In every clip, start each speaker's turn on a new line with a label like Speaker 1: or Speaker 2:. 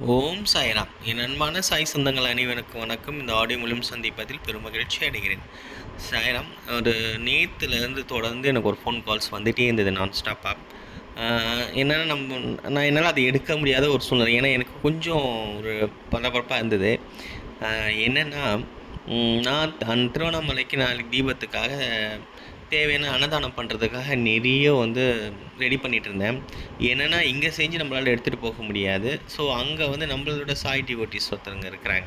Speaker 1: ஓம் சாய்ராம். என் அன்பான சாய் சொந்தங்கள் அனைவருக்கும் வணக்கம். இந்த ஆடியோ மூலம் சந்திப்பதில் பெருமகிழ்ச்சி அடைகிறேன். சாய்ராம் ஒரு நேற்றுலேருந்து தொடர்ந்து எனக்கு ஒரு ஃபோன் கால்ஸ் வந்துகிட்டே இருந்தது நான் ஸ்டாப்பாக என்னென்னா நம்ம நான் என்னால் அதை எடுக்க முடியாத ஒரு சூழ்நிலை. ஏன்னா எனக்கு கொஞ்சம் ஒரு பரபரப்பாக இருந்தது. என்னென்னா நான் அந் திருவண்ணாமலைக்கு நாளைக்கு தீபத்துக்காக தேவையான அன்னதானம் பண்ணுறதுக்காக நிறைய வந்து ரெடி பண்ணிகிட்டு இருந்தேன் என்னென்னா இங்கே செஞ்சு நம்மளால் எடுத்துகிட்டு போக முடியாது. ஸோ அங்கே வந்து நம்மளோட சாய் டிவோட்டிஸ் ஒருத்தருங்க இருக்கிறாங்க.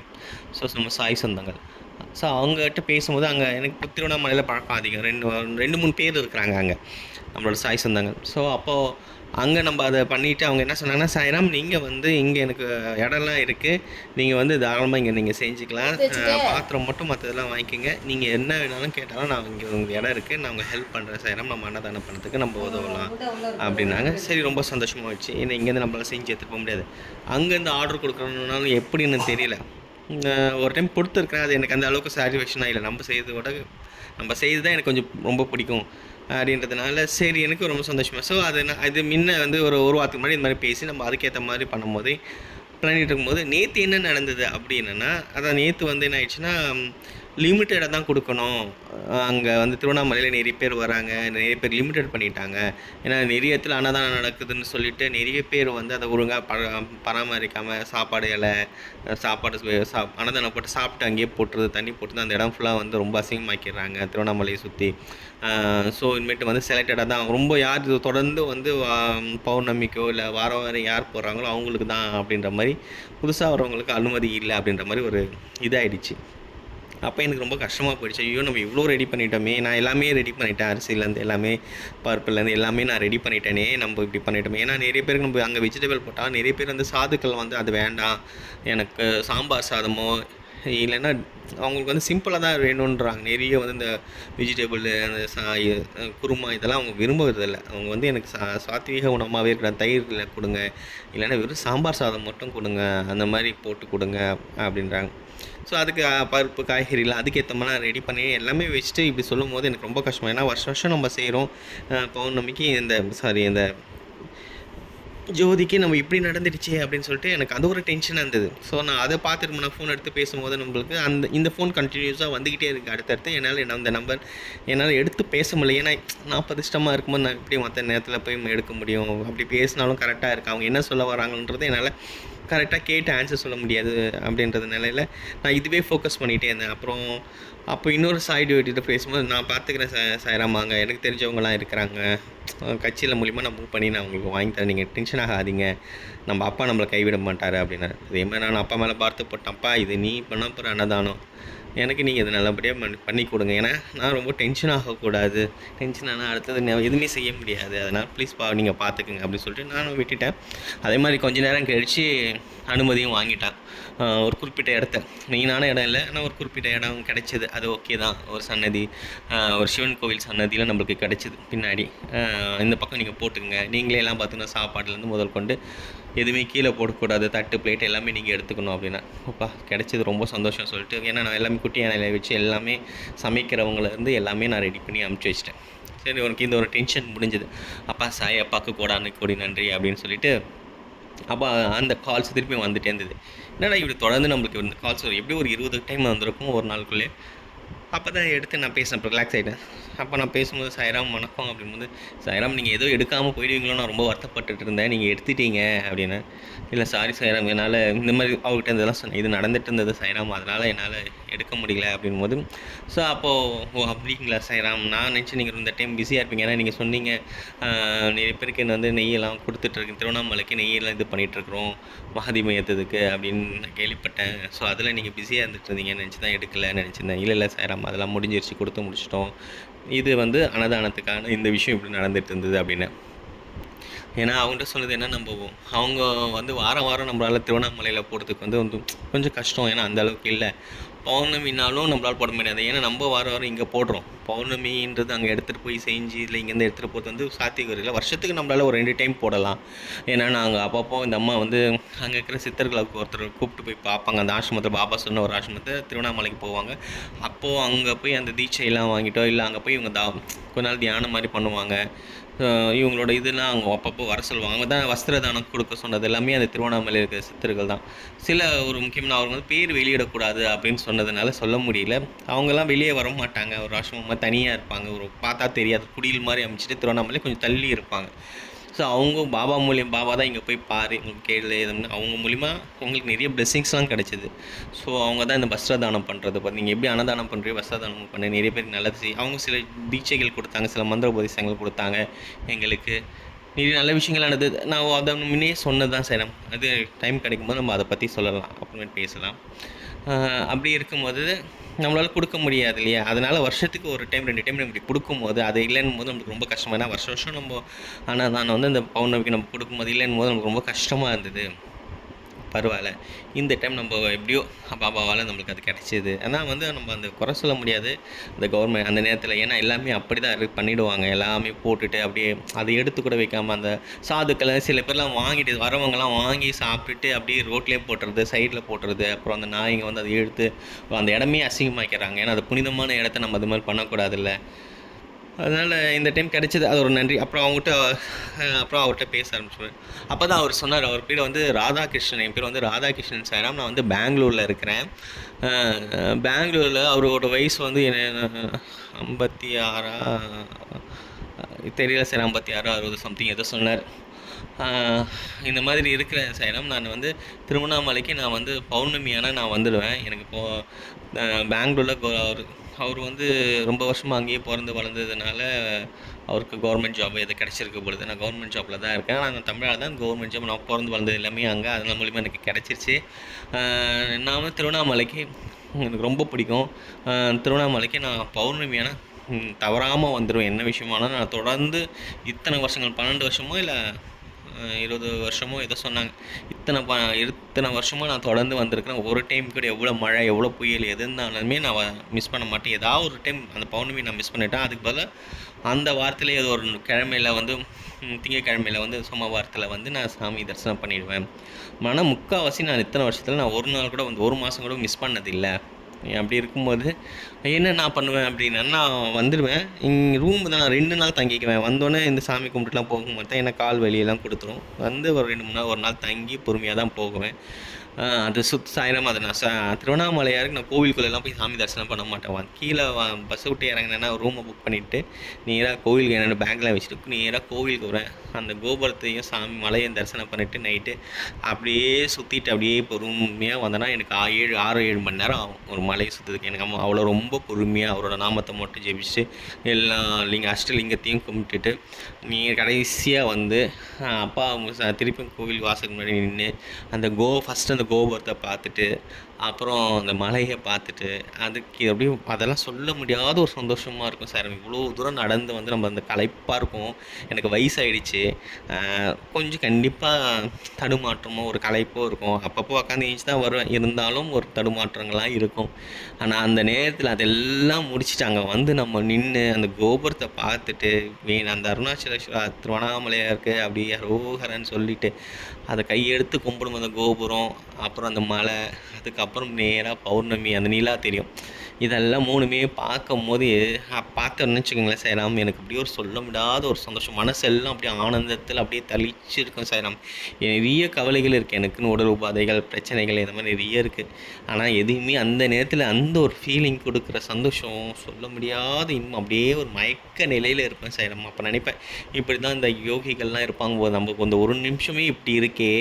Speaker 1: ஸோ நம்ம சாய் சொந்தங்கள். ஸோ அவங்ககிட்ட பேசும்போது அங்கே எனக்கு திருவண்ணாமலையில் பழக்கம் அதிகம். ரெண்டு ரெண்டு மூணு பேர் இருக்கிறாங்க அங்கே. நம்மளோட சாய் சொந்தங்கள். ஸோ அப்போது அங்கே நம்ம அதை பண்ணிவிட்டு அவங்க என்ன சொன்னாங்கன்னா சாய்ராம் நீங்கள் வந்து இங்கே எனக்கு இடம்லாம் இருக்குது நீங்கள் வந்து தாராளமாக இங்கே நீங்கள் செஞ்சுக்கலாம். பாத்திரம் மட்டும் மற்றதெல்லாம் வாங்கிக்கோங்க. நீங்கள் என்ன வேணாலும் கேட்டாலும் நான் இங்கே உங்களுக்கு இடம் இருக்குது நான் உங்கள் ஹெல்ப் பண்ணுறேன் சாய்ராம் நம்ம அன்னதானம் பண்ணுறதுக்கு நம்ம உதவலாம் அப்படின்னாங்க. சரி ரொம்ப சந்தோஷமாக வச்சு ஏன்னா இங்கேருந்து நம்மளால செஞ்சு எடுத்துட்டு போக முடியாது. அங்கேருந்து ஆர்டர் கொடுக்கணுன்னாலும் எப்படின்னு தெரியல. ஒரு டைம் கொடுத்துருக்கேன் அது எனக்கு அந்த அளவுக்கு சாட்டிஸ்ஃபேக்ஷனாக இல்லை. நம்ம செய்யறதோட நம்ம செய்து தான் எனக்கு கொஞ்சம் ரொம்ப பிடிக்கும். அப்படின்றதுனால சரி எனக்கு ரொம்ப சந்தோஷமாக ஸோ அது நான் அது முன்ன வந்து ஒரு ஒரு வாரத்துக்கு முன்னாடி இந்த மாதிரி பேசி நம்ம அதுக்கேற்ற மாதிரி பண்ணும்போது பண்ணிகிட்டு இருக்கும்போது நேற்று என்ன நடந்தது அப்படின்னா அதான் நேற்று வந்து என்ன ஆயிடுச்சுன்னா லிமிட்டடாக தான் கொடுக்கணும். அங்கே வந்து திருவண்ணாமலையில் நிறைய பேர் வராங்க. நிறைய பேர் லிமிட்டட் பண்ணிட்டாங்க. ஏன்னா நிறைய இடத்துல அன்னதானம் நடக்குதுன்னு சொல்லிட்டு நிறைய பேர் வந்து அதை ஒழுங்காக ப பராமரிக்காமல் சாப்பாடு இலை சாப்பாடு சா அன்னதானம் போட்டு சாப்பிட்டு அங்கேயே போட்டுருது தண்ணி போட்டு அந்த இடம் ஃபுல்லாக வந்து ரொம்ப அசிங்கமாக்கிடுறாங்க திருவண்ணாமலையை சுற்றி ஸோ இனிமேட்டு வந்து செலக்டடாக தான் ரொம்ப யார் தொடர்ந்து வந்து பௌர்ணமிக்கோ இல்லை வாரம் வாரம் யார் போகிறாங்களோ அவங்களுக்கு தான் அப்படின்ற மாதிரி புதுசாக வரவங்களுக்கு அனுமதி இல்லை அப்படின்ற மாதிரி ஒரு இதாகிடுச்சு அப்போ எனக்கு ரொம்ப கஷ்டமாக போயிடுச்சு. ஐயோ நம்ம இவ்வளோ ரெடி பண்ணிட்டோமே. நான் எல்லாமே ரெடி பண்ணிட்டேன். அரிசிலேருந்து எல்லாமே பருப்புலேருந்து எல்லாமே நான் ரெடி பண்ணிட்டேனே. நம்ம இப்படி பண்ணிட்டோமே. ஏன்னா நிறைய பேருக்கு நம்ம அங்கே வெஜிடபிள் போட்டால் நிறைய பேர் வந்து சாதுக்கள் வந்து அது வேண்டாம். எனக்கு சாம்பார் சாதமோ இல்லைன்னா அவங்களுக்கு வந்து சிம்பிளாக தான் வேணுன்றாங்க. நிறைய வந்து இந்த வெஜிடபிள் அந்த சா குருமா இதெல்லாம் அவங்க விரும்புறதில்ல. அவங்க வந்து எனக்கு சா சாத்வீக உணவாகவே இருக்கிற தயிரில் கொடுங்க. இல்லைன்னா வெறும் சாம்பார் சாதம் மட்டும் கொடுங்க. அந்த மாதிரி போட்டு கொடுங்க அப்படின்றாங்க. ஸோ அதுக்கு பருப்பு காய்கறிலாம் அதுக்கேற்ற மாதிரி நான் ரெடி பண்ணி எல்லாமே வச்சுட்டு இப்படி சொல்லும் போது எனக்கு ரொம்ப கஷ்டம். ஏன்னா வருஷம் வருஷம் நம்ம செய்கிறோம் பௌர்ணமிக்கு இந்த சாரி இந்த ஜோதிக்கு நம்ம இப்படி நடந்துடுச்சு அப்படின்னு சொல்லிட்டு எனக்கு அது ஒரு டென்ஷனாக இருந்தது. ஸோ நான் அதை பார்த்துட்டு நான் ஃபோன் எடுத்து பேசும்போது நம்மளுக்கு அந்த இந்த ஃபோன் கண்டினியூஸாக வந்துக்கிட்டே இருக்குது அடுத்தடுத்து என்னால் என்ன அந்த நம்பர் என்னால் எடுத்து பேச முடியல. ஏன்னா நான் பதிஷ்டமாக இருக்கும்போது நான் எப்படி மற்ற நேரத்தில் போய் எடுக்க முடியும்? அப்படி பேசினாலும் கரெக்டாக இருக்குது அவங்க என்ன சொல்ல வராங்கன்றது என்னால் கரெக்டாக கேட்டு ஆன்சர் சொல்ல முடியாது அப்படின்றது நிலையில் நான் இதுவே ஃபோக்கஸ் பண்ணிகிட்டே இருந்தேன். அப்புறம் அப்போ இன்னொரு சாய்டு வெட்டிட்டு பேசும்போது நான் பார்த்துக்கிறேன் ச சாயராமாங்க எனக்கு தெரிஞ்சவங்களாம் இருக்கிறாங்க. கட்சியில் மூலிமா நான் மூவ் பண்ணி நான் உங்களுக்கு வாங்கி தரேன். நீங்கள் டென்ஷன் ஆகாதீங்க. நம்ம அப்பா நம்மளை கைவிட மாட்டார் அப்படின்னாரு. அதே மாதிரி நான் அப்பா மேலே பார்த்து போட்டேன்ப்பா இது நீ பண்ண போகிற அன்னதானம். எனக்கு நீங்கள் இது நல்லபடியாக பண்ணி பண்ணி கொடுங்க. ஏன்னா நான் ரொம்ப டென்ஷன் ஆகக்கூடாது. டென்ஷன் ஆனால் அடுத்தது நான் எதுவுமே செய்ய முடியாது. அதனால் ப்ளீஸ் பா நீங்கள் பார்த்துக்குங்க அப்படின்னு சொல்லிட்டு நானும் விட்டுட்டேன். அதே மாதிரி கொஞ்ச நேரம் கழித்து அனுமதியும் வாங்கிட்டான். ஒரு குறிப்பிட்ட இடத்த. மெயினான இடம் இல்லை. ஆனால் ஒரு குறிப்பிட்ட இடம் கிடைச்சது. அது ஓகே தான். ஒரு சன்னதி. ஒரு சிவன் கோவில் சன்னதியில் நம்மளுக்கு கிடைச்சிது. பின்னாடி. இந்த பக்கம் நீங்கள் போட்டுக்கங்க. நீங்களே எல்லாம் பார்த்தீங்கன்னா சாப்பாடுலேருந்து முதல் கொண்டு எதுவுமே கீழே போடக்கூடாது தட்டு பிளேட் எல்லாமே நீங்கள் எடுத்துக்கணும் அப்படின்னா. அப்பா கிடைச்சது ரொம்ப சந்தோஷம் சொல்லிட்டு ஏன்னா நான் எல்லாமே குட்டி யானையில் வச்சு எல்லாமே சமைக்கிறவங்கள இருந்து எல்லாமே நான் ரெடி பண்ணி அமுச்சு வச்சிட்டேன். சரி உனக்கு இந்த ஒரு டென்ஷன் முடிஞ்சது. அப்பா சாய் அப்பாவுக்கு கோடானு கோடி நன்றி அப்படின்னு சொல்லிட்டு அப்போ அந்த கால்ஸ் திருப்பி வந்துட்டே இருந்தது. என்னடா இப்படி தொடர்ந்து நம்மளுக்கு இந்த கால்ஸ் எப்படி ஒரு இருபது டைம் வந்திருக்கும் ஒரு நாளுக்குள்ளே. அப்போ தான் எடுத்து நான் பேசினேன் இப்போ ரிலாக்ஸ் ஆகிட்டேன் அப்போ நான் பேசும்போது சாய்ராம் வணக்கம் அப்படிங்கும்போது சாய்ராம் நீங்கள் ஏதோ எடுக்காமல் போயிடுவீங்களோ நான் ரொம்ப வருத்தப்பட்டுட்டு இருந்தேன். நீங்கள் எடுத்துட்டீங்க அப்படின்னு. இல்லை சாரி சாய்ராம் என்னால் இந்த மாதிரி அவர்கிட்ட இதெல்லாம் சொன்னேன். இது நடந்துட்டு இருந்தது சாய்ராம் அதனால் என்னால் எடுக்க முடியல அப்படின் போது ஸோ அப்போது ஓ அப்படிங்களா சாய்ராம் நான் நினச்சி நீங்கள் இந்த டைம் பிஸியாக இருப்பீங்க. ஏன்னா நீங்கள் சொன்னீங்க நிறைய பேருக்கு என்ன வந்து நெய்யெல்லாம் கொடுத்துட்ருக்கு திருவண்ணாமலைக்கு நெய்யெல்லாம் இது பண்ணிகிட்ருக்குறோம் மகாதீபம் ஏற்றதுக்கு அப்படின்னு நான் கேள்விப்பட்டேன். ஸோ அதில் நீங்கள் பிஸியாக இருந்துட்டு இருந்தீங்கன்னு நினச்சி தான் எடுக்கலை நினச்சிருந்தேன் இல்லை இல்லை சாய்ராம் அதெல்லாம் முடிஞ்சிருச்சு கொடுத்து முடிச்சிட்டோம். இது வந்து அன்னதானத்துக்கான இந்த விஷயம் இப்படி நடந்துகிட்டு இருந்தது அப்படின்னு. ஏன்னா அவங்கள்ட்ட சொன்னது என்ன நம்ம அவங்க வந்து வாரம் வாரம் நம்மளால் திருவண்ணாமலையில் போகிறதுக்கு வந்து வந்து கொஞ்சம் கஷ்டம். ஏன்னா அந்த அளவுக்கு இல்லை. பௌர்ணமினாலும் நம்மளால் போட முடியாது. ஏன்னா நம்ம வாரம் வாரம் இங்கே போடுறோம். பௌர்ணமின்றது அங்கே எடுத்துகிட்டு போய் செஞ்சு இல்லை இங்கேருந்து எடுத்துகிட்டு போகிறது வந்து சாத்தியம் இல்லை. வருஷத்துக்கு நம்மளால் ஒரு ரெண்டு டைம் போடலாம். ஏன்னா நாங்கள் அப்பப்போ இந்த அம்மா வந்து அங்கே இருக்கிற சித்தர்களுக்கு ஒருத்தர் கூப்பிட்டு போய் பார்ப்பாங்க. அந்த ஆசிரமத்தை பாபா சொன்ன ஒரு ஆசிரமத்தை திருவண்ணாமலைக்கு போவாங்க. அப்போது அங்கே போய் அந்த தீட்சையெல்லாம் வாங்கிட்டோ இல்லை அங்கே போய் இவங்க தா கொஞ்ச நாள் தியானம் மாதிரி பண்ணுவாங்க. இவங்களோட இதெல்லாம் அவங்க அப்பப்போ வர சொல்லுவாங்க. அவங்க தான் வஸ்திர தானம் கொடுக்க சொன்னது எல்லாமே அந்த திருவண்ணாமலை இருக்கிற சித்தர்கள் தான். சில ஒரு முக்கியமான அவங்க வந்து பேர் வெளியிடக்கூடாது அப்படின்னு சொன்னதுனால சொல்ல முடியல. அவங்கெல்லாம் வெளியே வர மாட்டாங்க ஒரு ஆசிரமமாக தனியாக இருப்பாங்க. ஒரு பார்த்தா தெரியாது. குடியில் மாதிரி அமைச்சிட்டு திருவண்ணாமலை கொஞ்சம் தள்ளி இருப்பாங்க. ஸோ அவங்க பாபா மூலியம் பாபா தான் இங்கே போய் பாரு உங்களுக்கு கேளு எதுன்னு அவங்க மூலிமா உங்களுக்கு நிறைய பிளெஸிங்ஸ்லாம் கிடச்சிது. ஸோ அவங்க தான் இந்த வஸ்திரதானம் பண்ணுறது பார்த்து நீங்கள் எப்படி அன்னதானம் பண்ணுறீங்க வஸ்திரதானம் பண்ண நிறைய பேர் நல்லது செய்ய அவங்க சில தீட்சைகள் கொடுத்தாங்க சில மந்திர உபதேசங்கள் கொடுத்தாங்க எங்களுக்கு. நிறைய நல்ல விஷயங்கள் நடந்தது. நான் அதை முன்னே சொன்னது தான் செய்யணும் அது டைம் கிடைக்கும்போது நம்ம அதை பற்றி சொல்லலாம். அப்புறமேட்டு பேசலாம். அப்படி இருக்கும்போது நம்மளால் கொடுக்க முடியாது இல்லையா? அதனால் வருஷத்துக்கு ஒரு டைம் ரெண்டு டைம் இப்படி கொடுக்கும்போது அது இல்லைன்னு போது நமக்கு ரொம்ப கஷ்டமாக ஏன்னா வருஷம் வருஷம் நம்ம ஆனால் நான் வந்து இந்த பௌர்ணமிக்கு நம்ம கொடுக்கும்போது இல்லைன்னு போது நமக்கு ரொம்ப கஷ்டமாக இருந்தது. பரவாயில்ல. இந்த டைம் நம்ம எப்படியோ பாபாவால் நம்மளுக்கு அது கிடச்சிது. ஆனால் வந்து நம்ம அந்த குறை சொல்ல முடியாது. இந்த கவர்மெண்ட் அந்த நேரத்தில். ஏன்னா எல்லாமே அப்படி தான் பண்ணிவிடுவாங்க எல்லாமே போட்டுட்டு அப்படியே அதை எடுத்து கூட வைக்காமல் அந்த சாதுக்களை சில பேர்லாம் வாங்கிட்டு வரவங்கலாம் வாங்கி சாப்பிட்டுட்டு அப்படியே ரோட்லேயே போட்டுறது சைடில் போட்டுறது. அப்புறம் அந்த நாய்ங்க வந்து அதை எடுத்து அந்த இடமே அசிங்கமாக்கிறாங்க ஏன்னா அது புனிதமான இடத்த நம்ம அது மாதிரி பண்ணக்கூடாதுல்ல. அதனால் இந்த டைம் கிடைச்சது. அது ஒரு நன்றி. அப்புறம் அவங்ககிட்ட அப்புறம் அவர்கிட்ட பேச ஆரம்பிச்சுவேன் அப்போ தான் அவர் சொன்னார். அவர் பேர் வந்து ராதாகிருஷ்ணன். என் பேர் வந்து ராதாகிருஷ்ணன் சாராம் நான் வந்து பெங்களூரில் இருக்கிறேன். பெங்களூரில் அவரோட வயசு வந்து என்ன ஐம்பத்தி ஆறா தெரியல சார். ஐம்பத்தி ஆறு அறுபது சம்திங் ஏதோ சொன்னார். இந்த மாதிரி இருக்கிற சைனம் நான் வந்து திருவண்ணாமலைக்கு நான் வந்து பௌர்ணமியான நான் வந்துடுவேன். எனக்கு இப்போது பெங்களூரில் அவர் அவர் வந்து ரொம்ப வருஷமாக அங்கேயே பிறந்து வளர்ந்ததுனால அவருக்கு கவர்மெண்ட் ஜாப் எது கிடச்சிருக்க பொழுது நான் கவர்மெண்ட் ஜாப்பில் தான் இருக்கேன். நான் தமிழாக தான் கவர்மெண்ட் ஜாப் நான் பிறந்து வளர்ந்தது எல்லாமே அங்கே. அதன் மூலிமா எனக்கு கிடச்சிருச்சு. நான் வந்து திருவண்ணாமலைக்கு எனக்கு ரொம்ப பிடிக்கும். திருவண்ணாமலைக்கு நான் பௌர்ணமியான தவறாமல் வந்துடுவேன் என்ன விஷயமானாலும் நான் தொடர்ந்து இத்தனை வருஷங்கள் பன்னெண்டு வருஷமோ இல்லை இருபது வருஷமோ ஏதோ சொன்னாங்க. இத்தனை ப இத்தனை வருஷமாக நான் தொடர்ந்து வந்திருக்கிறேன். ஒரு டைம் கூட எவ்வளோ மழை எவ்வளோ புயல் எது இருந்தாலுமே நான் மிஸ் பண்ண மாட்டேன். ஏதாவது ஒரு டைம் அந்த பௌர்ணமி நான் மிஸ் பண்ணிட்டேன். அதுக்கு பதிலாக அந்த வாரத்தில் ஏதோ ஒரு கிழமையில் வந்து திங்கக்கிழமையில் வந்து வந்து சோமவாரத்தில் வந்து நான் சாமி தரிசனம் பண்ணிடுவேன். ஆனால் முக்கால்வாசி நான் இத்தனை வருஷத்தில் நான் ஒரு நாள் கூட வந்து ஒரு மாதம் கூட மிஸ் பண்ணதில்லை. அப்படி இருக்கும்போது என்ன நான் பண்ணுவேன்? அப்படின்னா நான் வந்துடுவேன். இங்கே ரூம் தான் நான் ரெண்டு நாள் தங்கிக்குவேன். வந்தோடனே இந்த சாமி கும்பிட்டுலாம் போக மாட்டேன் ஏன்னா கால் வலியெல்லாம் கொடுத்துரும். வந்து ஒரு ரெண்டு மூணு நாள் ஒரு நாள் தங்கி பொறுமையாக தான் போகுவேன். அது சுத் சாயரம் அதை நான் ச திருவண்ணாமலையாருக்கு நான் கோவிலுக்குள்ளெல்லாம் போய் சாமி தரிசனம் பண்ண மாட்டேன். கீழே பஸ் விட்டு இறங்கினேன்னா ரூமை புக் பண்ணிவிட்டு நேராக கோவிலுக்கு என்னென்ன பேங்க்லாம் வச்சுட்டு நேராக கோவிலுக்கு வரேன் அந்த கோபுரத்தையும் சாமி மலையும் தரிசனம் பண்ணிவிட்டு நைட்டு அப்படியே சுற்றிட்டு அப்படியே பொறுமையாக வந்தேன்னா எனக்கு ஆ- ஏழு ஆறு ஏழு மணி நேரம் ஆகும். ஒரு மலையை சுற்றுறதுக்கு எனக்கு அம்மா அவ்வளோ ரொம்ப பொறுமையாக அவரோட நாமத்தை மட்டும் ஜெபிச்சு எல்லா லிங்க அஷ்டலிங்கத்தையும் கும்பிட்டுட்டு நீ கடைசியாக வந்து அப்பா அவங்க திருப்பி கோவில் வாசலுக்கு முன்னாடி நின்று அந்த கோ ஃபஸ்ட்டு அந்த கோபுரத்தை பார்த்துட்டு அப்புறம் அந்த மலையை பார்த்துட்டு அதுக்கு அப்படியே அதெல்லாம் சொல்ல முடியாத ஒரு சந்தோஷமாக இருக்கும் சார். இவ்வளோ தூரம் நடந்து வந்து நம்ம அந்த களைப்பாக இருக்கும் எனக்கு வயசாயிடுச்சு. கொஞ்சம் கண்டிப்பாக தடுமாற்றமோ ஒரு களைப்போ இருக்கும். அப்பப்போ உக்காந்து ஏஞ்சி தான் வருவேன். இருந்தாலும் ஒரு தடுமாற்றங்கள்லாம் இருக்கும். ஆனால் அந்த நேரத்தில் அதெல்லாம் முடிச்சுட்டு அங்கே வந்து நம்ம நின்று அந்த கோபுரத்தை பார்த்துட்டு மீன் அந்த அருணாச்சலேஸ்வரா திருவண்ணாமலையாருக்கு அப்படி அரோகரன்னு சொல்லிட்டு அதை கையெடுத்து கும்பிடும் அந்த கோபுரம் அப்புறம் அந்த மலை அதுக்கப்புறம் நேராக பௌர்ணமி அந்த நிலா தெரியும். இதெல்லாம் மூணுமே பார்க்கும் போது பார்த்தோன்னு வச்சுக்கோங்களேன் சைராம். எனக்கு அப்படியே ஒரு சொல்ல முடியாத ஒரு சந்தோஷம். மனசெல்லாம் அப்படியே ஆனந்தத்தில் அப்படியே தளிச்சு இருக்கும் சைராம். நிறைய கவலைகள் இருக்குது எனக்குன்னு உடல் உபாதைகள் பிரச்சனைகள் இந்த மாதிரி நிறைய இருக்குது ஆனால் எதுவுமே அந்த நேரத்தில் அந்த ஒரு ஃபீலிங் கொடுக்குற சந்தோஷம் சொல்ல முடியாத இன்னும் அப்படியே ஒரு மயக்க நிலையில் இருப்பேன் சைராம். அப்போ நினைப்பேன் இப்படி தான் இந்த யோகிகள்லாம் இருப்பாங்க போது நமக்கு அந்த ஒரு நிமிஷமே இப்படி இருக்கே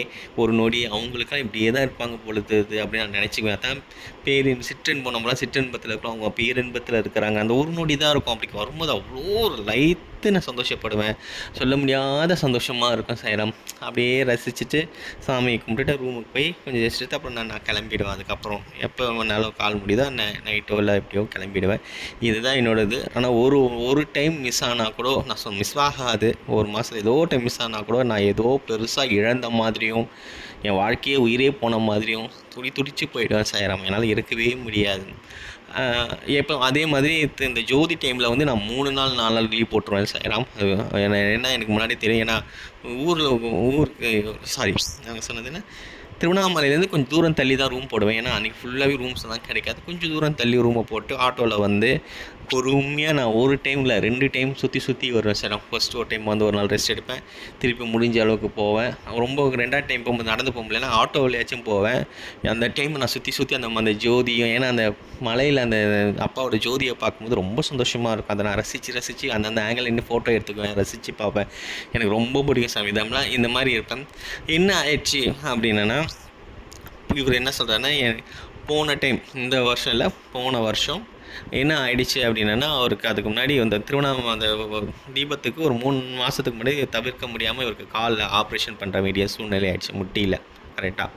Speaker 1: ஒரு நொடி அவங்களுக்கெல்லாம் இப்படியே தான் இருப்பாங்க பொழுது அப்படின்னு நான் நினச்சிக்குவேன். அதான் பேரின் சிற்றின்பம். நம்மளாம் இன்பத்தில் இருக்கிறோம் அவங்க பேரின்பத்தில் இருக்கிறாங்க. அந்த ஒரு நொடி தான் இருக்கும். அப்படி வரும்போது அவ்வளோ ஒரு லைத்து நான் சந்தோஷப்படுவேன். சொல்ல முடியாத சந்தோஷமாக இருக்கும் சைரம். அப்படியே ரசிச்சுட்டு சாமியை கும்பிட்டுட்டு ரூமுக்கு போய் கொஞ்சம் ரெஸ்ட் அப்புறம் நான் நான் கிளம்பிடுவேன். அதுக்கப்புறம் எப்போ வேணாலும் கால் முடியுதோ நான் நைட்டோ இல்லை எப்படியோ கிளம்பிடுவேன். இதுதான் என்னோடது. ஆனால் ஒரு ஒரு டைம் மிஸ் ஆனால் கூட நான் சொல் மிஸ் ஆகாது. ஒரு மாதம் ஏதோ டைம் மிஸ் ஆனால் கூட நான் ஏதோ பெருசாக இழந்த மாதிரியும் என் வாழ்க்கையே உயிரே போன மாதிரியும் துடி துடிச்சு போயிடுவேன் சாயராம் என்னால் இருக்கவே முடியாது. எப்போ அதே மாதிரி இந்த ஜோதி டைமில் வந்து நான் மூணு நாள் நாலு நாள் லீவ் போட்டுருவேன் சார் என்ன என்ன எனக்கு முன்னாடி தெரியும். ஏன்னா ஊரில் ஊருக்கு சாரி நாங்கள் சொன்னது என்ன? திருவண்ணாமலையிலேருந்து கொஞ்சம் தூரம் தள்ளி தான் ரூம் போடுவேன். ஏன்னா அன்றைக்கி ஃபுல்லாகவே ரூம்ஸ் தான் கிடைக்காது. கொஞ்சம் தூரம் தள்ளி ரூமை போட்டு ஆட்டோவில் வந்து பொறுமையாக நான் ஒரு டைமில் ரெண்டு டைம் சுற்றி சுற்றி வருவேன் சார். நான் ஃபஸ்ட்டு ஒரு டைம் வந்து ஒரு நாள் ரெஸ்ட் எடுப்பேன். திருப்பி முடிஞ்ச அளவுக்கு போவேன். ரொம்ப ரெண்டாவது டைம் போகும்போது நடந்து போக முடியலன்னா ஆட்டோவிலையாச்சும் போவேன். அந்த டைம் நான் சுற்றி சுற்றி அந்த அந்த ஜோதியும் ஏன்னா அந்த மலையில் அந்த அப்பாவோட ஜோதியை பார்க்கும்போது ரொம்ப சந்தோஷமாக இருக்கும். அதை நான் ரசித்து ரசித்து அந்தந்த ஆங்கிள் இன்னும் ஃபோட்டோ எடுத்துக்குவேன் ரசித்து பார்ப்பேன். எனக்கு ரொம்ப பிடிக்கும் சாமி. இதெல்லாம் இந்த மாதிரி இருப்பேன். என்ன ஆயிடுச்சு அப்படின்னா இவர் என்ன சொல்கிறாருன்னா போன டைம் இந்த வருஷம் இல்லை போன வருஷம் என்ன ஆயிடுச்சு அப்படின்னா அவருக்கு அதுக்கு முன்னாடி அந்த திருவண்ணாமலை அந்த தீபத்துக்கு ஒரு மூணு மாதத்துக்கு முன்னாடி தவிர்க்க முடியாமல் இவருக்கு காலில் ஆப்ரேஷன் பண்ணுற வேண்டிய சூழ்நிலை ஆயிடுச்சு முட்டியில். கரெக்டாக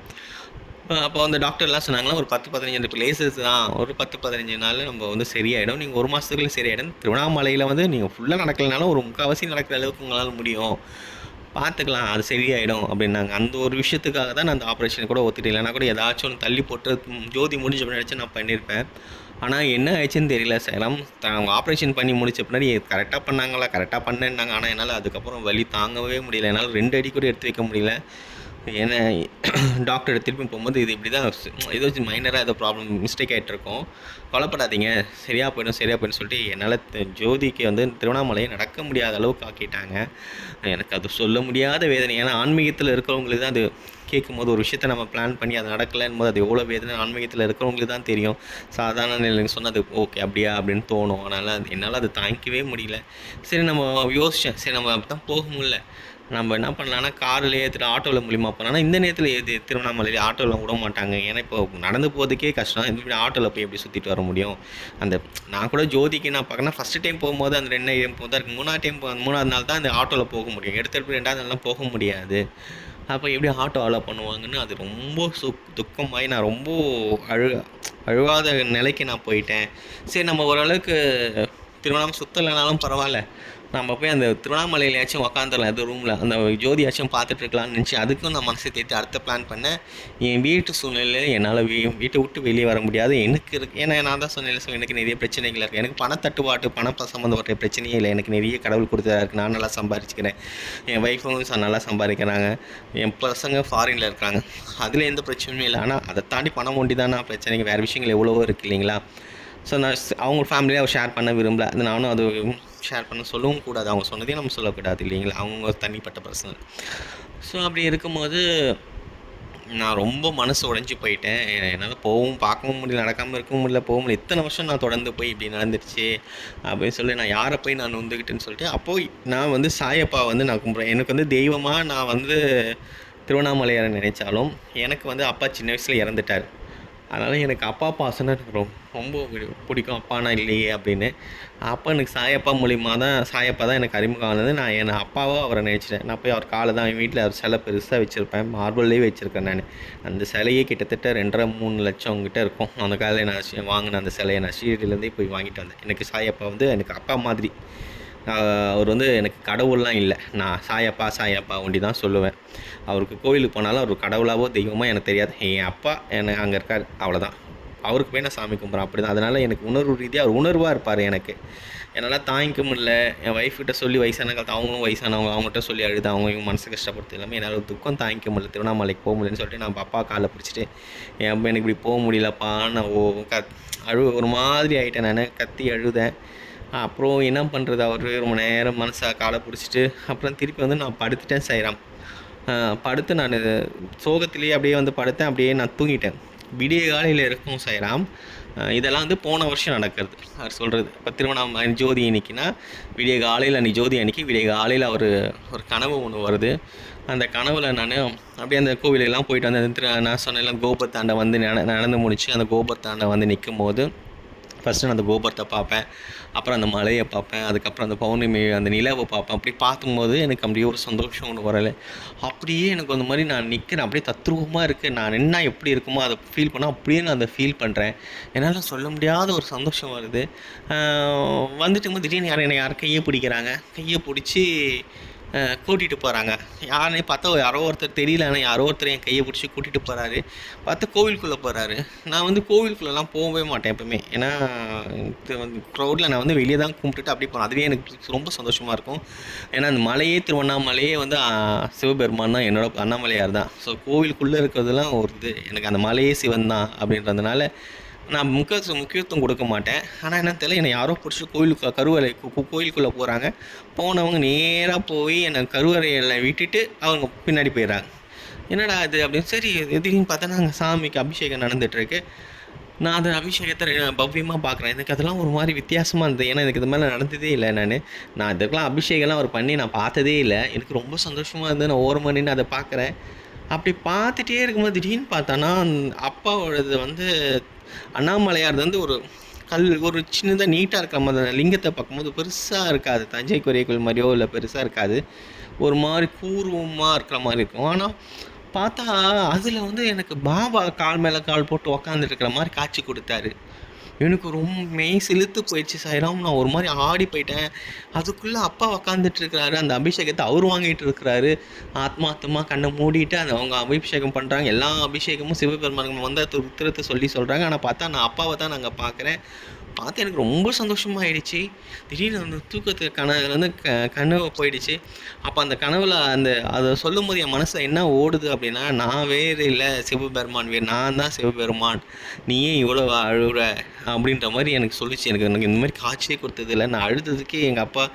Speaker 1: அப்போ அந்த டாக்டர்லாம் சொன்னாங்களா ஒரு பத்து பதினஞ்சு பிளேசஸ் தான். ஒரு பத்து பதினஞ்சு நாள் நம்ம வந்து சரியாயிடும். நீங்கள் ஒரு மாதத்துக்குள்ளே சரியாயிடும். திருவண்ணாமலையில் வந்து நீங்கள் ஃபுல்லாக நடக்கலைனாலும் ஒரு முக்கால்வாசி நடக்கிற அளவுக்கு உங்களால் முடியும். பார்த்துக்கலாம் அது சரியாயிடும் அப்படின்னாங்க. அந்த ஒரு விஷயத்துக்காக தான் நான் அந்த ஆப்ரேஷன் கூட ஒத்துட்டேன் இல்லைனா கூட ஏதாச்சும் ஒன்று தள்ளி போட்டு ஜோதி முடிஞ்ச நினச்சி நான் பண்ணியிருப்பேன். ஆனால் என்ன ஆயிடுச்சுன்னு தெரியல சேலம். அவங்க ஆப்ரேஷன் பண்ணி முடிச்ச பின்னாடி கரெக்டாக பண்ணாங்களா? கரெக்டாக பண்ணேன்னாங்க ஆனால் என்னால் அதுக்கப்புறம் வலி தாங்கவே முடியல. என்னால் ரெண்டு அடி கூட எடுத்து வைக்க முடியல. ஏன்னா டாக்டர் திருப்பி போகும்போது இது இப்படி தான் ஏதோ மைனராக ஏதோ ப்ராப்ளம் மிஸ்டேக் ஆகிட்டு இருக்கும் கவலைப்படாதீங்க. சரியாக போயிடும் சரியாக போயிடும் சொல்லிட்டு என்னால் ஜோதிக்கு வந்து திருவண்ணாமலையை நடக்க முடியாத அளவுக்கு ஆக்கிட்டாங்க. எனக்கு அது சொல்ல முடியாத வேதனை. ஏன்னா ஆன்மீகத்தில் இருக்கிறவங்களுக்கு தான் அது கேட்கும்போது ஒரு விஷயத்தை நம்ம பிளான் பண்ணி அது நடக்கலைன்னு போது அது எவ்வளோ வேதனை. ஆன்மீகத்தில் இருக்கிறவங்களுக்கு தான் தெரியும். சாதாரண நிலையில் சொன்னது ஓகே அப்படியா? அப்படின்னு தோணும். அதனால் அது என்னால் அது தாங்கிக்கவே முடியல. சரி நம்ம யோசித்தேன் சரி நம்ம அப்படி தான் போக முடியல. நம்ம என்ன பண்ணலான்னா காரில் ஏற்றுட்டு ஆட்டோவில் மூலியமாக போனோம்னா இந்த நேரத்தில் எது திருவண்ணாமலையில் ஆட்டோவில் விட மாட்டாங்க. ஏன்னா இப்போ நடந்து போகிறதுக்கே கஷ்டம். இந்த மாதிரி ஆட்டோவில் போய் எப்படி சுற்றிட்டு வர முடியும்? அந்த நான் கூட ஜோதிக்கு நான் பார்க்கணும் ஃபஸ்ட்டு டைம் போகும்போது அந்த ரெண்டு டைம் போதா இருக்குது மூணாவது டைம் போ மூணாவது நாள் தான் அந்த ஆட்டோவில் போக முடியும். எடுத்துகிட்டு ரெண்டாவது நாள்லாம் போக முடியாது. அப்போ எப்படி ஆட்டோ அலோ பண்ணுவாங்கன்னு அது ரொம்ப சு துக்கமாகி நான் ரொம்ப அழு அழுவாத நிலைக்கு நான் போயிட்டேன். சரி நம்ம ஓரளவுக்கு திருவண்ணாமலை சுற்றலைனாலும் பரவாயில்ல. நம்ம போய் அந்த திருவண்ணாமலையிலையாச்சும் உக்காந்துடலாம் அது ரூமில் அந்த ஜோதியாச்சும் பார்த்துட்ருக்கலாம்னு நினச்சி அதுக்கும் நான் மனசை தேர்த்து அடுத்த பிளான் பண்ணேன். என் வீட்டு சூழ்நிலையில் என்னால் வீ வீட்டை விட்டு வெளியே வர முடியாது. எனக்கு இருக்கு ஏன்னா நான் தான் சொன்னேன் ஸோ எனக்கு நிறைய பிரச்சனைகள் இருக்குது எனக்கு பணத்தட்டுப்பாட்டு பணம் சம்மந்தப்பட்ட பிரச்சனையே இல்லை. எனக்கு நிறைய கடவுள் கொடுத்ததாக இருக்குது நான் நல்லா சம்பாரிச்சுக்கிறேன். என் ஒய்ஃபும் நல்லா சம்பாதிக்கிறாங்க. என் பசங்க ஃபாரினில் இருக்காங்க. அதில் எந்த பிரச்சனையும் இல்லை. ஆனால் அதை தாண்டி பணம் ஒண்டி தானே பிரச்சனைங்க வேறு விஷயங்கள் எவ்வளவோ இருக்குது இல்லைங்களா? ஸோ நான் ஸ்- அவங்க அவர் ஷேர் பண்ண விரும்பல. அது நானும் அது ஷேர் பண்ண சொல்லவும் கூடாது. அவங்க சொன்னதையும் நம்ம சொல்லக்கூடாது இல்லைங்களா? அவங்க தனிப்பட்ட பர்சனல் ஸோ அப்படி இருக்கும்போது நான் ரொம்ப மனசு உடஞ்சி போயிட்டேன். என்னால் போகவும் பார்க்கவும் முடியல நடக்காமல் இருக்கவும் முடியல போக முடியல. இத்தனை வருஷம் நான் தொடர்ந்து போய் இப்படி நடந்துருச்சு அப்படின்னு சொல்லி நான் யாரை போய் நான் வந்துக்கிட்டேன்னு சொல்லிட்டு அப்போது நான் வந்து சாயப்பா வந்து நான் கும்பிட்றேன் எனக்கு வந்து தெய்வமாக நான் வந்து திருவண்ணாமலையாரை நினைச்சாலும் எனக்கு வந்து அப்பா சின்ன வயசில் இறந்துட்டார். அதனால் எனக்கு அப்பா பாசனை எனக்கு ரொம்ப ரொம்ப பிடிக்கும். பிடிக்கும் அப்பானா இல்லையே அப்படின்னு. அப்போ எனக்கு சாயப்பா மூலியமாக தான் சாயப்பா தான் எனக்கு அறிமுகம் ஆனது. நான் என் அப்பாவோ அவரை நினச்சிட்டேன். நான் போய் அவர் காலை தான் என் வீட்டில் அவர் சிலை பெருசாக வச்சுருப்பேன். மார்பிள்லேயே வச்சுருக்கேன் நான். அந்த சிலையே கிட்டத்தட்ட ரெண்டரை மூணு லட்சம் கிட்டே இருக்கும். அந்த காலையில் நான் வாங்கின அந்த சிலையை நான் ஷீரடியிலேருந்தே போய் வாங்கிட்டு வந்தேன். எனக்கு சாயப்பா வந்து எனக்கு அப்பா மாதிரி. அவர் வந்து எனக்கு கடவுள்லாம் இல்லை. நான் சாயப்பா சாயப்பா ஒண்டி தான் சொல்லுவேன். அவருக்கு கோயிலுக்கு போனாலும் அவர் கடவுளாவோ தெய்வமோ எனக்கு தெரியாது. என் அப்பா எனக்கு அங்கே இருக்கார் அவ்வளோதான் அவருக்கு போய் நான் சாமி கும்பிட்றேன் அப்படி தான் அதனால் எனக்கு உணர்வு ரீதியாக அவர் உணர்வாக இருப்பார் எனக்கு. என்னால் தாங்கிக்க முடியல. என் ஒய்ஃப்கிட்ட சொல்லி வயசான காலத்து அவங்களும் வயசானவங்க அவங்ககிட்ட சொல்லி அழுது அவங்க இவங்க மனசு கஷ்டப்படுத்து எல்லாமே என்னால் துக்கம் தாங்கிக்க முடியல. திருவண்ணாமலைக்கு போக முடியலன்னு சொல்லிட்டு நான் அப்பா காலை பிடிச்சிட்டு என் அப்பா எனக்கு இப்படி போக முடியலப்பா நான் ஓ கத் அழு ஒரு மாதிரி ஆகிட்டேன் நான். கத்தி அழுதேன். அப்புறம் என்ன பண்ணுறது அவர் ரொம்ப நேரம் மனசை காலை பிடிச்சிட்டு அப்புறம் திருப்பி வந்து நான் படுத்துட்டேன் சைராம். படுத்து நான் சோகத்திலேயே அப்படியே வந்து படுத்தேன் அப்படியே நான் தூங்கிட்டேன். விடிய காலையில் இருக்கும் சைராம். இதெல்லாம் வந்து போன வருஷம் நடக்கிறது. அவர் சொல்கிறது இப்போ திருவண்ணாமலை ஜோதி அன்னைக்குன்னா விடிய காலையில் அன்னைக்கு ஜோதி அன்னைக்கு விடிய காலையில் அவர் ஒரு கனவு ஒன்று வருது. அந்த கனவில் நான் அப்படியே அந்த கோவிலெல்லாம் போயிட்டு வந்து திரு நான் சொன்னேன் கோபுரத்தாண்டை வந்து நடந்து முடிச்சு அந்த கோபுரத்தாண்டை வந்து நிற்கும் போது ஃபஸ்ட்டு நான் அந்த கோபுரத்தை பார்ப்பேன். அப்புறம் அந்த மலையை பார்ப்பேன். அதுக்கப்புறம் அந்த பௌர்ணமி அந்த நிலவை பார்ப்பேன். அப்படி பார்க்கும்போது எனக்கு அப்படியே ஒரு சந்தோஷம் ஒன்று வரல. அப்படியே எனக்கு அந்த மாதிரி நான் நிற்கிறேன் அப்படியே தத்ரூபமாக இருக்குது நான் என்ன எப்படி இருக்குமோ அதை ஃபீல் பண்ணால் அப்படியே நான் அதை ஃபீல் பண்ணுறேன் என்னால் சொல்ல முடியாத ஒரு சந்தோஷம் வருது. வந்துட்டு போது திடீர்னு யாரும் என்னை யார் கையை பிடிக்கிறாங்க. கையை பிடிச்சி கூட்டிகிட்டு போகிறாங்க யாருன்னே பார்த்தா யாரோ ஒருத்தர் தெரியல. ஆனால் யாரோ ஒருத்தர் என் கையை பிடிச்சி கூட்டிகிட்டு போகிறாரு பார்த்தா கோவிலுக்குள்ளே போகிறாரு நான் வந்து கோவிலுக்குள்ளெலாம் போகவே மாட்டேன் எப்பவுமே. ஏன்னா இது வந்து க்ரௌடில் நான் வந்து வெளியே தான் கும்பிட்டுட்டு அப்படி போனேன் அதுவே எனக்கு ரொம்ப சந்தோஷமாக இருக்கும். ஏன்னா அந்த மலையே திருவண்ணாமலையே வந்து சிவபெருமான் தான் என்னோட அண்ணாமலையார் தான். ஸோ கோவிலுக்குள்ளே இருக்கிறதுலாம் ஒரு இது. எனக்கு அந்த மலையே சிவன் தான் அப்படின்றதுனால நான் முக்கிய முக்கியத்துவம் கொடுக்க மாட்டேன். ஆனால் என்ன தெரியல என்னை யாரோ பிடிச்சி கோயிலுக்கு கருவறை கு- கோயிலுக்குள்ளே போகிறாங்க போனவங்க நேராக போய் என்னை கருவறையில் விட்டுட்டு அவங்க பின்னாடி போயிடுறாங்க. என்னடா இது அப்படின்னு சரி திடீர்னு பார்த்தா நாங்கள் சாமிக்கு அபிஷேகம் நடந்துகிட்ருக்கு நான் அந்த அபிஷேகத்தை பவ்யமாக பார்க்குறேன். எனக்கு அதெல்லாம் ஒரு மாதிரி வித்தியாசமாக இருந்தது. ஏன்னா எனக்கு இது மாதிரி நடந்ததே இல்லை நான். நான் இதுக்கெல்லாம் அபிஷேகம்லாம் அவர் பண்ணி நான் பார்த்ததே இல்லை. எனக்கு ரொம்ப சந்தோஷமாக இருந்தது. நான் ஓரமாக நின்று அதை பார்க்குறேன். அப்படி பார்த்துட்டே இருக்கும்போது திடீர்னு பார்த்தோன்னா அப்பாவோடது வந்து அண்ணாமலையார் வந்து ஒரு கல் ஒரு சின்னதாக நீட்டாக இருக்கிற மாதிரி லிங்கத்தை பார்க்கும்போது பெருசாக இருக்காது. தஞ்சை கொரிய கோயில் மாதிரியோ இல்லை பெருசாக இருக்காது. ஒரு மாதிரி பூர்வமாக இருக்கிற மாதிரி இருக்கும். ஆனால் பார்த்தா அதில் வந்து எனக்கு பாபா கால் மேலே கால் போட்டு உக்காந்துட்டு இருக்கிற மாதிரி காட்சி கொடுத்தாரு. எனக்கு ரொம்ப மெய் சிலுத்து போயிடுச்சு சாயிராம் நான் ஒரு மாதிரி ஆடி போயிட்டேன். அதுக்குள்ளே அப்பா உக்காந்துட்டு இருக்கிறாரு. அந்த அபிஷேகத்தை அவர் வாங்கிட்டு இருக்கிறாரு. ஆத்மார்த்தமாக கண்ணை மூடிட்டு அந்த அவங்க அபிஷேகம் பண்ணுறாங்க எல்லா அபிஷேகமும் சிவபெருமானுக்கு வந்து அது உத்திரத்தை சொல்லி சொல்கிறாங்க ஆனால் பார்த்தா நான் அப்பாவை தான் நாங்கள் பார்க்குறேன் பார்த்து எனக்கு ரொம்ப சந்தோஷமாயிடுச்சு. திடீர்னு அந்த தூக்கத்துக்கு கனவுலேருந்து வந்து க கனவு போயிடுச்சு. அப்போ அந்த கனவில் அந்த அதை சொல்லும்போது என் மனசில் என்ன ஓடுது அப்படின்னா நான் வேறு இல்லை சிவபெருமான் வேறு நான் தான் சிவபெருமான். நீ ஏன் இவ்வளோ அழுகுற அப்படின்ற மாதிரி எனக்கு சொல்லிச்சு. எனக்கு எனக்கு இந்த மாதிரி காட்சியே கொடுத்தது இல்லை நான் அழுததுக்கே எங்கள் அப்பா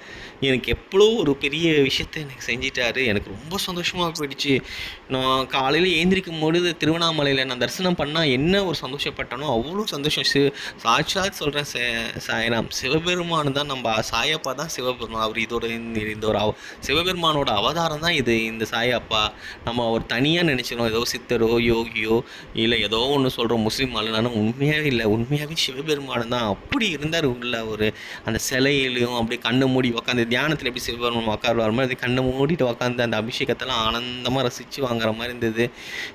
Speaker 1: எனக்கு எவ்வளோ ஒரு பெரிய விஷயத்த எனக்கு செஞ்சிட்டாரு. எனக்கு ரொம்ப சந்தோஷமாக போயிடுச்சு. நான் காலையில் ஏந்திரிக்கும் பொழுது திருவண்ணாமலையில் நான் தரிசனம் பண்ணால் என்ன ஒரு சந்தோஷப்பட்டனோ அவ்வளோ சந்தோஷம். சி சாட்சாத் சொல்கிறேன் சாயராம். சிவபெருமான் தான் நம்ம சாயப்பா தான் சிவபெருமான். அவர் இதோட இந்த இந்த ஒரு அவ சிவபெருமானோட அவதாரம் தான் இது. இந்த சாயப்பா நம்ம அவர் தனியாக நினச்சிடும் ஏதோ சித்தரோ யோகியோ இல்லை ஏதோ ஒன்று சொல்கிறோம் முஸ்லீம் ஆளுனாலும் உண்மையாகவே இல்லை. உண்மையாகவே சிவபெருமான் தான். அப்படி இருந்தார் உள்ள ஒரு அந்த சிலையிலையும் அப்படியே கண்ணை மூடி உட்காந்து தியானத்தில் எப்படி சிவபெருமான் உட்காருவார் மாதிரி கண்ணை மூடிட்டு உட்காந்து அந்த அபிஷேகத்தெல்லாம் ஆனந்தமாக ரசித்து வாங்குற மாதிரி இருந்தது.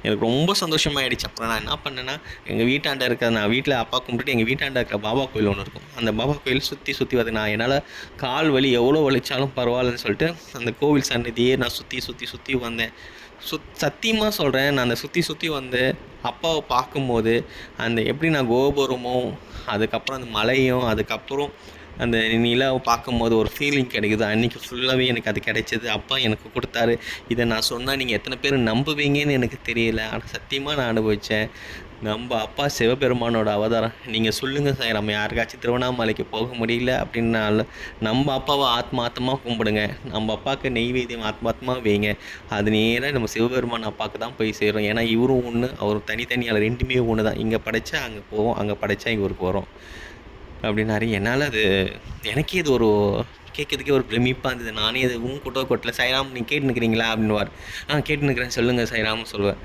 Speaker 1: எனக்கு ரொம்ப சந்தோஷமாயிடுச்சு. அப்புறம் நான் என்ன பண்ணேன்னா எங்கள் வீட்டாண்ட இருக்கிற நான் வீட்டில் அப்பா கும்பிட்டுட்டு எங்கள் வீட்டாண்ட இருக்கிற பாபா கோயில் ஒன்று இருக்கும். அந்த பாபா கோயில் சுற்றி சுற்றி வந்து நான் என்னால் கால் வலி எவ்வளோ வலிச்சாலும் பரவாயில்லன்னு சொல்லிட்டு அந்த கோவில் சன்னதியே நான் சுற்றி சுற்றி சுற்றி வந்தேன். சுத் சத்தியமாக சொல்கிறேன் நான் அந்த சுற்றி சுற்றி வந்து அப்பாவை பார்க்கும்போது அந்த எப்படி நான் கோபுரமும் அதுக்கப்புறம் அந்த மலையும் அதுக்கப்புறம் அந்த நிலாவை பார்க்கும்போது ஒரு ஃபீலிங் கிடைக்குது. அன்றைக்கி ஃபுல்லாகவே எனக்கு அது கிடைச்சது. அப்பா எனக்கு கொடுத்தாரு. இதை நான் சொன்னால் நீங்கள் எத்தனை பேர் நம்புவீங்கன்னு எனக்கு தெரியல. ஆனால் சத்தியமாக நான் அனுபவித்தேன் நம்ம அப்பா சிவபெருமானோட அவதாரம். நீங்கள் சொல்லுங்கள் சார் நம்ம யாருக்காச்சும் திருவண்ணாமலைக்கு போக முடியல அப்படின்னாலும் நம்ம அப்பாவை ஆத்மாத்தமாக கும்பிடுங்க. நம்ம அப்பாவுக்கு நெய்வேத்தியம் ஆத்மாத்தமாக வைங்க. அது நேராக நம்ம சிவபெருமான் அப்பாவுக்கு தான் போய் சேரும். ஏன்னா இவரும் ஒன்று அவரும் தனித்தனியால் ரெண்டுமே ஒன்று தான் இங்கே படைச்சா அங்கே போவோம் அங்கே படைச்சா இவருக்கு வரும். அப்படின்னாரு. என்னால் அது எனக்கே இது ஒரு கேட்கறதுக்கே ஒரு பிரமிப்பாக இருந்தது. நானே இது உன் கூட்ட கொட்டில் சைராம் நீங்கள் கேட்டு நிற்கிறீங்களா அப்படின்னுவார். ஆ கேட்டு நிற்கிறேன் சொல்லுங்கள் சைராம்னு சொல்லுவேன்.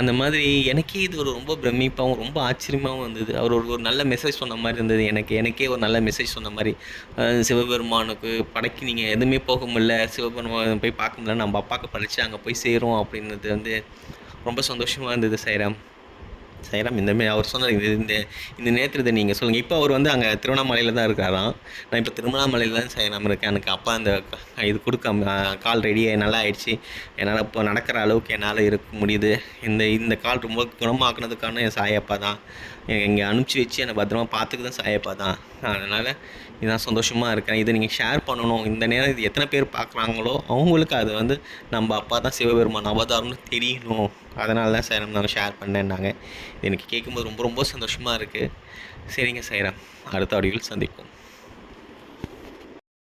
Speaker 1: அந்த மாதிரி எனக்கே இது ஒரு ரொம்ப பிரமிப்பாகவும் ரொம்ப ஆச்சரியமாகவும் இருந்தது அவர் ஒரு ஒரு நல்ல மெசேஜ் சொன்ன மாதிரி இருந்தது எனக்கு. எனக்கே ஒரு நல்ல மெசேஜ் சொன்ன மாதிரி. சிவபெருமானுக்கு படைக்கு நீங்கள் எதுவுமே போக முடியல. சிவபெருமான் போய் பார்க்க முடியல நம்ம அப்பாவுக்கு படித்து அங்கே போய் சேரும் அப்படின்றது வந்து ரொம்ப சந்தோஷமாக இருந்தது சைராம் சைராம் இந்தமாரி அவர் சொன்னார். இது இந்த இந்த நேரத்தில் நீங்கள் சொல்லுங்கள் இப்போ அவர் வந்து அங்கே திருவண்ணாமலையில் தான் இருக்காராம். நான் இப்போ திருவண்ணாமலையில் தான் சைராம் இருக்கேன். எனக்கு அப்பா அந்த இது கொடுக்க கால் ரெடியாக நல்லா ஆயிடுச்சு. என்னால் இப்போ நடக்கிற அளவுக்கு என்னால் இருக்க முடியுது. இந்த இந்த கால் ரொம்ப குணமாக்குனதுக்கான என் சாயப்பா தான். இங்கே அனுப்பிச்சி வச்சு என்னை பத்திரமா பார்த்துக்குதான் சாயப்பா தான். அதனால் இதான் சந்தோஷமாக இருக்கேன். இதை நீங்கள் ஷேர் பண்ணணும். இந்த நேரம் இது எத்தனை பேர் பார்க்குறாங்களோ அவங்களுக்கு அது வந்து நம்ம அப்பா தான் சிவபெருமான் அவதாரம்னு தெரியணும். அதனால தான் சார் நான் ஷேர் பண்ணேன்னாங்க. இது எனக்கு கேட்கும்போது ரொம்ப ரொம்ப சந்தோஷமாக இருக்குது சரிங்க சைரம் அடுத்த ஆடியோவில் சந்திப்போம்.